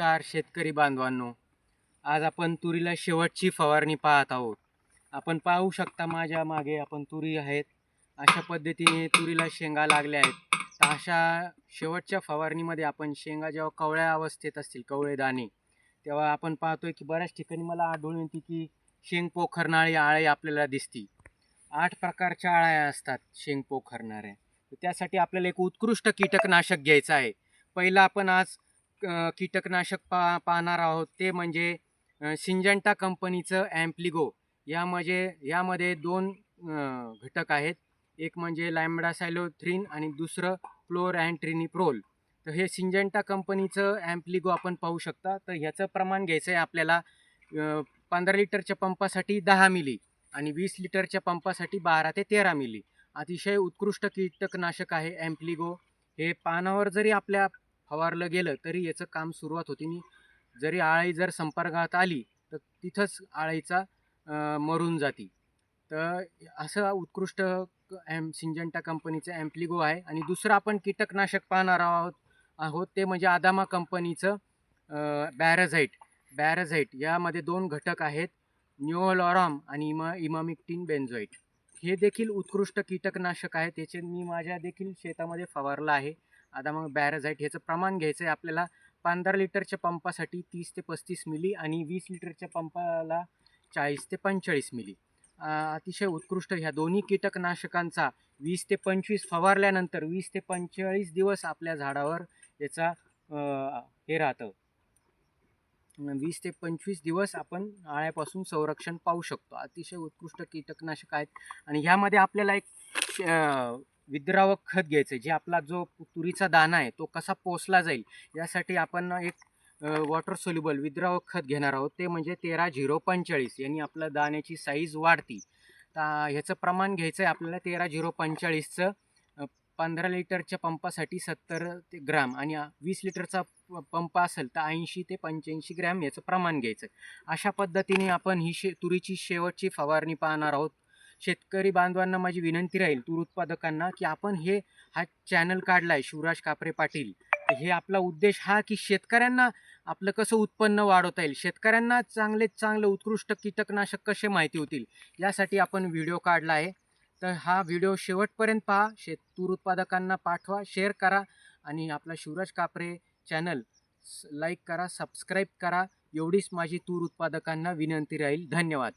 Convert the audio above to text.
नमस्कार शेतकरी बांधवांनो. आज आपण तुरीला शेवटची फवारणी पाहत आहोत. आपण पाहू शकता माझ्या मागे आपण तुरी आहेत. अशा पद्धतीने तुरीला शेंगा लागल्या आहेत. तर अशा शेवटच्या फवारणीमध्ये आपण शेंगा जेव्हा कवळ्या अवस्थेत असतील कवळे दाणे तेव्हा आपण पाहतोय की बऱ्याच ठिकाणी मला आढळून येते की शेंग पोखरणारी आळे आपल्याला दिसती. आठ प्रकारच्या आळ्या असतात शेंग पोखरणाऱ्या. तर त्यासाठी आपल्याला एक उत्कृष्ट कीटकनाशक घ्यायचं आहे. पहिलं आपण आज कीटकनाशक पा पाहणार आहोत. ते म्हणजे सिंजंटा कंपनीचं ॲम्प्लिगो. यामध्ये यामध्ये दोन घटक आहेत. एक म्हणजे लायमडासायलोथ्रीन आणि दुसरं क्लोर अँड ट्रिनिप्रोल तर हे सिंजंटा कंपनीचं ॲम्प्लिगो आपण पाहू शकता. तर ह्याचं प्रमाण घ्यायचं आहे आपल्याला पंधरा लिटरच्या पंपासाठी दहा मिली आणि वीस लिटरच्या पंपासाठी बारा ते तेरा मिली. अतिशय उत्कृष्ट कीटकनाशक आहे ॲम्प्लिगो. हे पानावर जरी आपल्या फवारलं गेलं तरी याचं काम सुरुवात होते. आणि जरी आळी जर संपर्कात आली तर तिथंच आळीचा मरून जाती. तर असं उत्कृष्ट ॲम सिंजंटा कंपनीचं ॲम्प्लिगो आहे. आणि दुसरं आपण कीटकनाशक पाहणार आहोत आहोत ते म्हणजे आदामा कंपनीचं बॅरझाईट बॅरझाईट यामध्ये दोन घटक आहेत न्यूओलॉराम आणि इमा इमामिक्टिन बेन्झॉईट हे देखील उत्कृष्ट कीटकनाशक आहे त्याचे मी माझ्या देखील शेतामध्ये फवारलं आहे. आता मग बॅरझाईट ह्याचं प्रमाण घ्यायचं आहे आपल्याला पंधरा लिटरच्या पंपासाठी तीस ते पस्तीस मिली आणि वीस लिटरच्या पंपाला चाळीस ते पंचेचाळीस मिली. अतिशय उत्कृष्ट ह्या दोन्ही कीटकनाशकांचा वीस ते पंचवीस फवारल्यानंतर वीस ते पंचेचाळीस दिवस आपल्या झाडावर याचा हे राहतं. वीस ते पंचवीस दिवस आपण आळ्यापासून संरक्षण पाहू शकतो. अतिशय उत्कृष्ट कीटकनाशक आहेत आणि ह्यामध्ये आपल्याला एक विद्रावक खत घ्यायचं आहे जे आपला जो तुरीचा दाणा आहे तो कसा पोचला जाईल यासाठी आपण एक वॉटर सोल्युबल विद्रावक खत घेणार आहोत. ते म्हणजे तेरा झिरो पंचेचाळीस यांनी आपल्या दाण्याची साईज वाढती. तर ह्याचं प्रमाण घ्यायचं आहे आपल्याला तेरा झिरो पंचेचाळीसचं पंधरा लिटरच्या पंपासाठी सत्तर ते ग्राम आणि वीस लिटरचा पंप असेल तर ऐंशी ते पंच्याऐंशी ग्रॅम याचं प्रमाण घ्यायचं आहे अशा पद्धतीने आपण ही शे तुरीची शेवटची फवारणी पाहणार आहोत. शेतकरी बांधवांना माझी विनंती राहील तूर उत्पादकांना की आपण हे हा चॅनल काढला आहे शिवराज कापरे पाटील. हे आपला उद्देश हा की शेतकऱ्यांना आपलं कसं उत्पन्न वाढवता येईल शेतकऱ्यांना चांगले चांगले उत्कृष्ट कीटकनाशक कसे माहिती होतील यासाठी आपण व्हिडिओ काढला आहे. तर हा व्हिडिओ शेवटपर्यंत पहा. शेत तूर उत्पादकांना पाठवा शेअर करा आणि आपला शिवराज कापरे चॅनल लाईक करा सबस्क्राईब करा. एवढीच माझी तूर उत्पादकांना विनंती राहील. धन्यवाद.